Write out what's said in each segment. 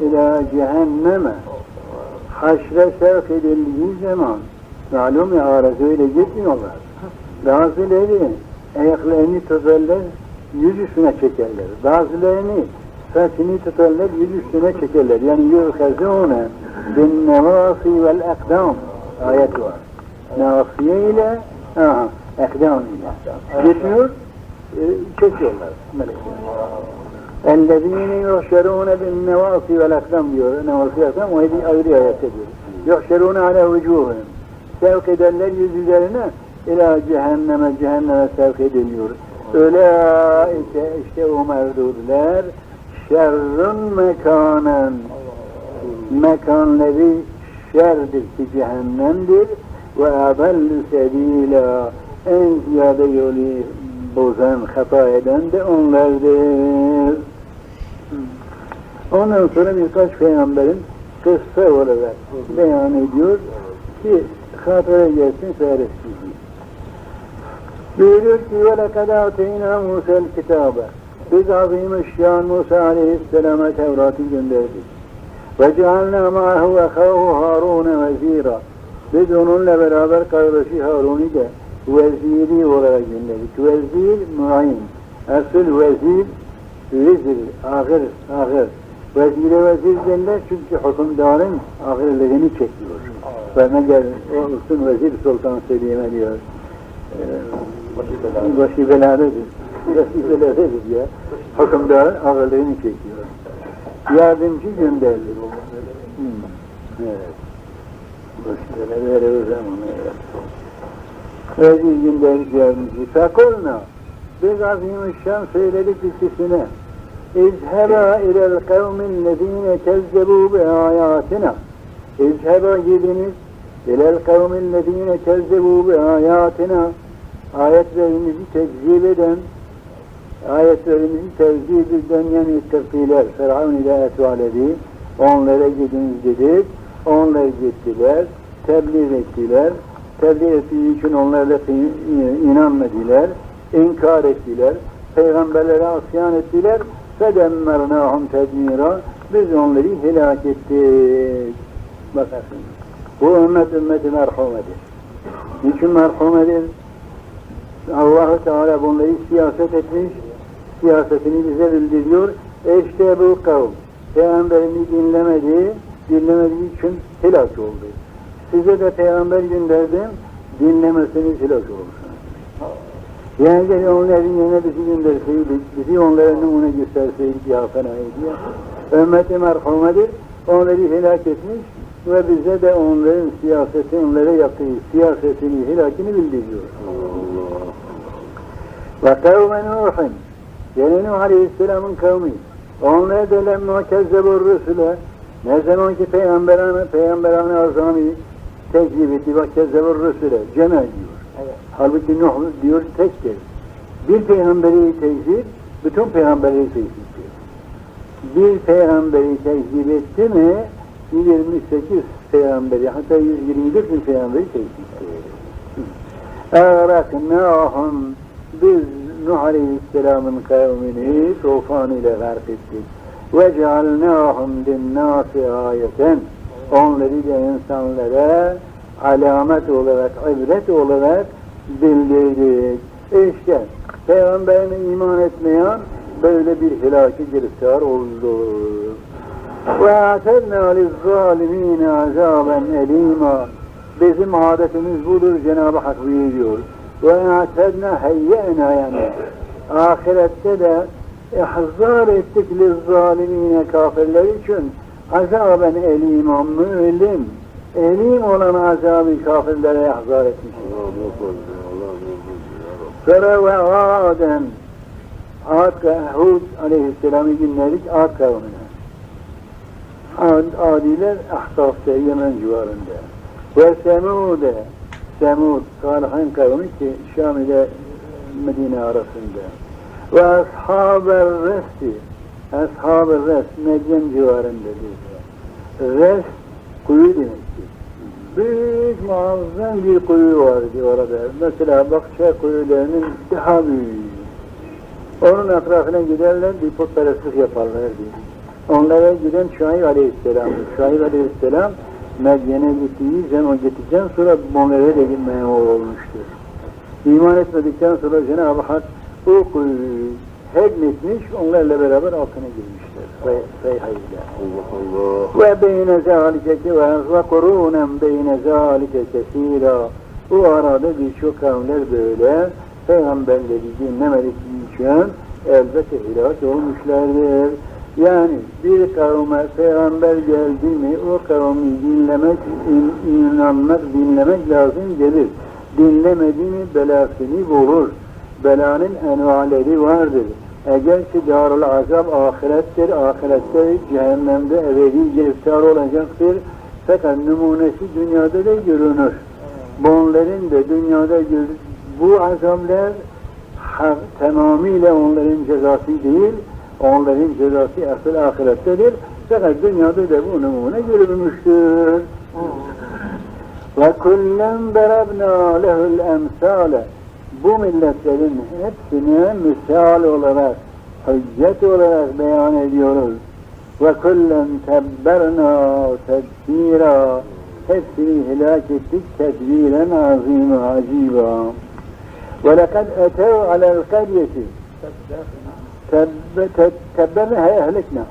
ila cehenneme haşre sevk edildiği zaman malum ya arası öyle gitmiyorlar. Bazıları ayaklarını tutarlar, yüz üstüne çekerler. Bazılarını saçını tutarlar, yüz üstüne çekerler. Yani yuhazune bin nevasi vel ekdam ayet var. Nasiye ile aha, ekdam ile. Geçiyor, e, çekiyorlar melekler. اَلَّذ۪ينَ يُحْشَرُونَ بِالنَّوَاسِ وَالْاَقْدَمْ diyor. Nevasi akdam o ayrı ayrı ayette diyor. يُحْشَرُونَ عَلَى وُجُوهِمْ Sevk ederler yüzlerine ila cehenneme, cehenneme sevk ediliyor. Öyle işte o mevdudler şerrün mekanen mekanları şerdir ki cehennemdir ve ebellü sebila en ziyade yolu bozan, hata eden de onlardır. Ondan sonra birkaç peygamberin kıssa olarak beyan ediyor ki hatıra gelsin seyretsin. Buyuruyor ki وَلَقَدْ اَعْتَيْنَا مُوسَى الْكِتَابَ Biz azim şan Musa aleyhisselama Tevrat'ı gönderdik. وَجَعَلْنَا مَعَهُ وَخَاهُ هَارُونَ وَز۪يرًا Biz onunla beraber kardeşi Harun'u da veziri olarak gönderdik. Vezir muayyin. Asıl vezir vezir, ağır, ağır. Vezire vezir derler çünkü hükümdarın ağırlığını çekiyor. Ve gel, o olsun vezir Sultan Selim'e diyor. Ee, başı belalıdır. Başı belalıdır ya. Hükümdarın ağırlığını çekiyor. Yardımcı gönderdi. Hmm. Evet. Başı belaları o zaman evet. Gönderdi yardımcı. Fekulna. Biz azim-i söyledik ikisine. İzheba ilel kavmin lezine kezzebu bi ayatina. İzheba gidiniz ilel kavmin lezine kezzebu bi ayatina. Ayetlerimizi tekzip eden, ayetlerimizi tekzip eden yani tefkiler, Firavun ile etvaledi. Onlara gidiniz dedik. Onlar gittiler, tebliğ ettiler tebliğ ettiği için onlar da inanmadılar, inkar ettiler, peygamberlere asyan ettiler ve demmernâhum biz onları helak ettik. Bakasın. Bu ümmet ümmeti merhamedir. Niçin merhamedir? allah Teala bunları siyaset etmiş, siyasetini bize bildiriyor. E işte bu kavm. Peygamberini dinlemedi, dinlemediği için helak oldu. Size de peygamber gönderdim, dinlemeseniz helak olursunuz. Yani gel onların yerine bizi gönderseydik, bizi onlara numune gösterseydik ya fenaydı ya. Ümmeti merhumedir, onları helak etmiş ve bize de onların siyaseti, onlara yaptığı siyasetini, helakini bildiriyor. Ve kavme Nuh'in, yani Nuh Aleyhisselam'ın kavmi, onlar da lemma kezzebur Resul'e, ne zaman ki peygamberane, peygamberane azami tekzip etti, ve kezzebur Resul'e, ceme diyor. Evet. Halbuki Nuh diyor tektir. Bir peygamberi tekzip, bütün peygamberleri tekziptir. Bir peygamberi tekzip etti mi, 28 peygamberi, hatta 124 bin peygamberi tekziptir. Eğraknâhum, biz Nuh Aleyhisselam'ın kavmini tufan ile gark ettik. Ve cealnâhum linnâsi ayeten, onları da insanlara alamet olarak, ibret olarak bildirdik. İşte Peygamberine iman etmeyen böyle bir helaki giriftar oldu. Ve atedna lizzalimine azaben elima. Bizim adetimiz budur Cenab-ı Hak buyuruyor. Ve atedna heyyena yani. Ahirette de ihzar ettik lizzalimine kafirler için azaben elima mülim elim olan azabı kafirlere ihzar etmiştir. Sonra ve Adem Ad Hud aleyhisselamı dinledik Ad kavmine. Ad, Adiler Ahsaf'ta Yemen civarında. Ve Semud'e Semud Salih'in kavmi ki Şam ile Medine arasında. Ve Ashab-ı Resti Ashab-ı Rest Medyen civarında diyor. Rest kuyu demektir. Büyük muazzam bir kuyu vardı orada. Mesela Bakça kuyularının daha büyüğü. Onun etrafına giderler, bir putperestlik yaparlar diye. Onlara giden Şuayb Aleyhisselam. Şuayb Aleyhisselam Medyen'e gittiği zaman gittikten sonra onlara da gitmeye olmuştur. İman etmedikten sonra Cenab-ı Hak o kuyuyu hedmetmiş, onlarla beraber altına girmişler. Say sayhayla. Allah Allah. Ve beyne zâlike ve kurunen beyne zâlike kesîrâ. Bu arada birçok kavimler böyle peygamberleri dinlemedikleri için elbette helak olmuşlardır. Yani bir kavme peygamber geldi mi o kavmi dinlemek, in- inanmak, dinlemek lazım gelir. Dinlemedi mi belasını bulur. Belanın envaleri vardır. Eğer ki darul azab ahirettir, ahirette cehennemde ebedi giriftar olacaktır. Fakat numunesi dünyada da görünür. Bunların da dünyada gör- bu azamlar tamamıyla onların cezası değil, onların cezası asıl ahirettedir. Fakat dünyada da bu numune görülmüştür. Ve kullen darabna lehul emsale bu milletlerin hepsine misal olarak, hüccet olarak beyan ediyoruz. Ve kullen tebberna tedbira hepsini helak ettik tedbiren azim aciba. Ve lekad etev alel karyeti tebberna ehlikna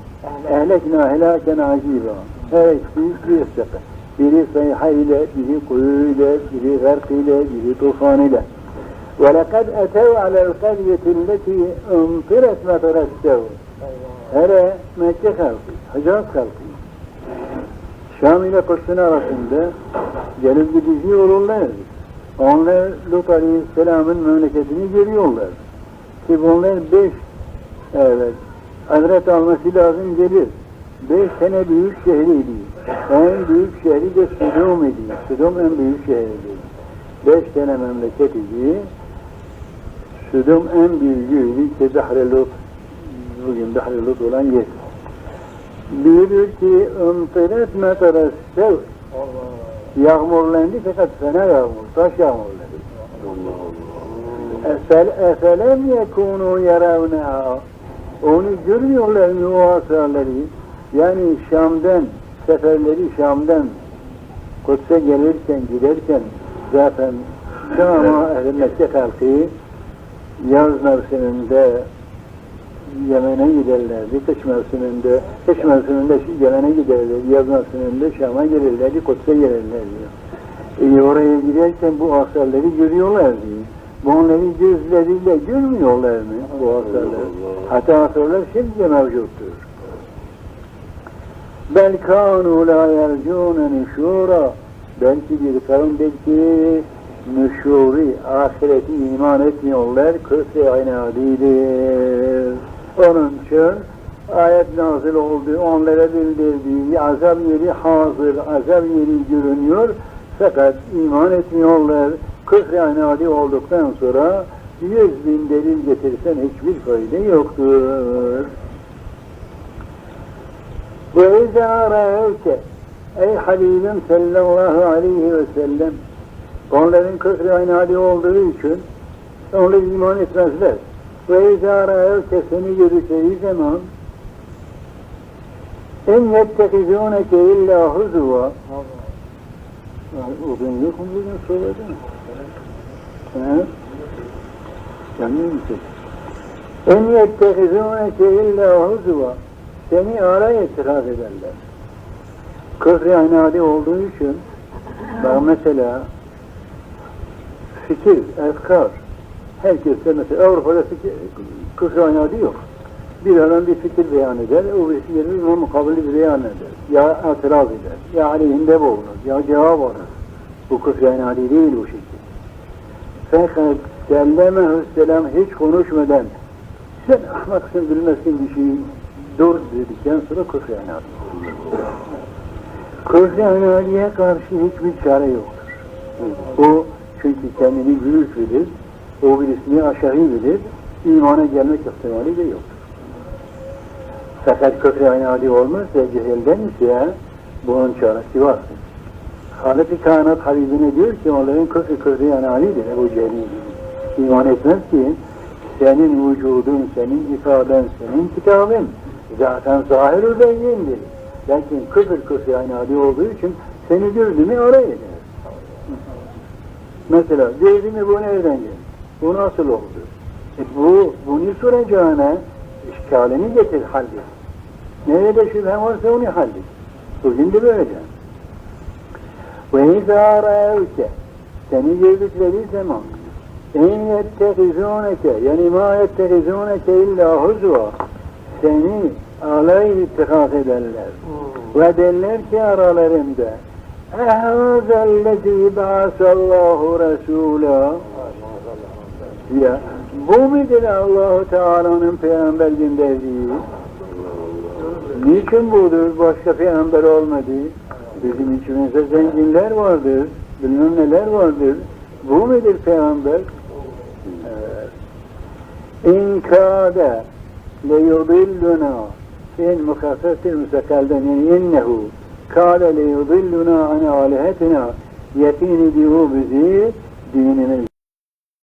ehlikna helaken aciba. Her ikisi bir sefer. Biri sayha ile, biri kuyu ile, biri gark ile, biri tufan ile. وَلَقَدْ أَتَوْا عَلَى الْقَرْيَةِ الَّتِي اُمْطِرَتْ مَطَرَ السَّوْءِ Hele Mekke halkı, Hicaz halkı. Şam ile Kırsın arasında gelip gidici olurlar. Onlar Lut Aleyhisselam'ın memleketini görüyorlar. Ki bunlar beş, evet, adret alması lazım gelir. Beş tane büyük şehriydi. En büyük şehri de Sodom idi. Sodom en büyük şehriydi. Beş tane memleket idi. Sodom en büyüğüydü ki Bahri Lut, bugün Bahri Lut olan yer. Buyurur ki, ımtıret metara sev. Yağmurlandı fakat fena yağmur, taş Allah. Efel, efelem yekunu yaravneha. Onu görmüyorlar mı o asarları? Yani Şam'dan, seferleri Şam'dan Kudüs'e gelirken, giderken zaten Şam'a Mekke halkı yaz mevsiminde Yemen'e giderlerdi, kış mevsiminde, kış mevsiminde Yemen'e giderlerdi, yaz mevsiminde Şam'a gelirlerdi, Kudüs'e gelirlerdi. E, oraya giderken bu asarları görüyorlardı. Bunları gözleriyle görmüyorlar mı bu asarları? Hatta asarlar şimdi de mevcuttur. Bel kanu la yercune nüşura belki bir kavim belki nüşuri ahireti iman etmiyorlar küfre inadidir. Onun için ayet nazil oldu onlara bildirdiği azap yeri hazır azap yeri görünüyor fakat iman etmiyorlar küfre inadi olduktan sonra yüz bin delil getirsen hiçbir fayda yoktur. Ve izâ râevke Ey Habibim sallallahu aleyhi ve sellem onların küfrü inadi olduğu için onlar iman etmezler. Ve izâ râevke seni görüşleri zaman en yettekizûneke illa huzuva o gün yok mu bugün söyledi mi? He? Yanıyor musun? En yettekizûneke illa huzuva seni alay itiraz ederler. Küfrü inadi olduğu için bak mesela fikir, efkar herkeste mesela Avrupa'da fikir, inadi yok. Bir adam bir fikir beyan eder, o bir fikrin ona mukabilli bir beyan eder. Ya itiraz eder, ya aleyhinde bulunur, ya cevap alır. Bu inadi değil bu şekilde. Fakat Selleme Hüsselam hiç konuşmadan sen ahmaksın bilmezsin bir şeyi dur dedikten sonra. Küfrü inadiye karşı hiçbir çare yoktur. O çünkü kendini büyük bilir, o birisini aşağı bilir, imana gelmek ihtimali de yoktur. Fakat küfrü inadi olmazsa cehilden ise bunun çaresi var. Halık-ı Kainat Habibine diyor ki onların küfrü küfrü inadidir Ebu Cehil'in. İman etmez ki senin vücudun, senin ifaden, senin kitabın zaten zahir beyindir. Lakin küfür küfür aynı olduğu için seni gördü mü. Mesela mü bu nereden geldi? Bu nasıl oldu? E bu, bunu soracağına işgalini getir hallet. Nerede şüphen varsa onu hallet. Bugün de böyle. Ve izâ râevke seni gördükleri zaman en yettehizûneke yani ma yettehizûneke illa huzva seni alay ittikaz ederler. Ve derler ki aralarında ehâzellezî ba'asallahu resûlâ ya bu mudur Allahu Teala'nın peygamber gönderdiği? Niçin budur? Başka peygamber olmadı. Bizim içimizde zenginler vardır, bilmem neler vardır. Bu mudur peygamber? Evet. İn kâde leyudilluna in mukassasil müsakalden innehu قال ليضلنا عن آلهتنا. يتين ديو بزي ديننا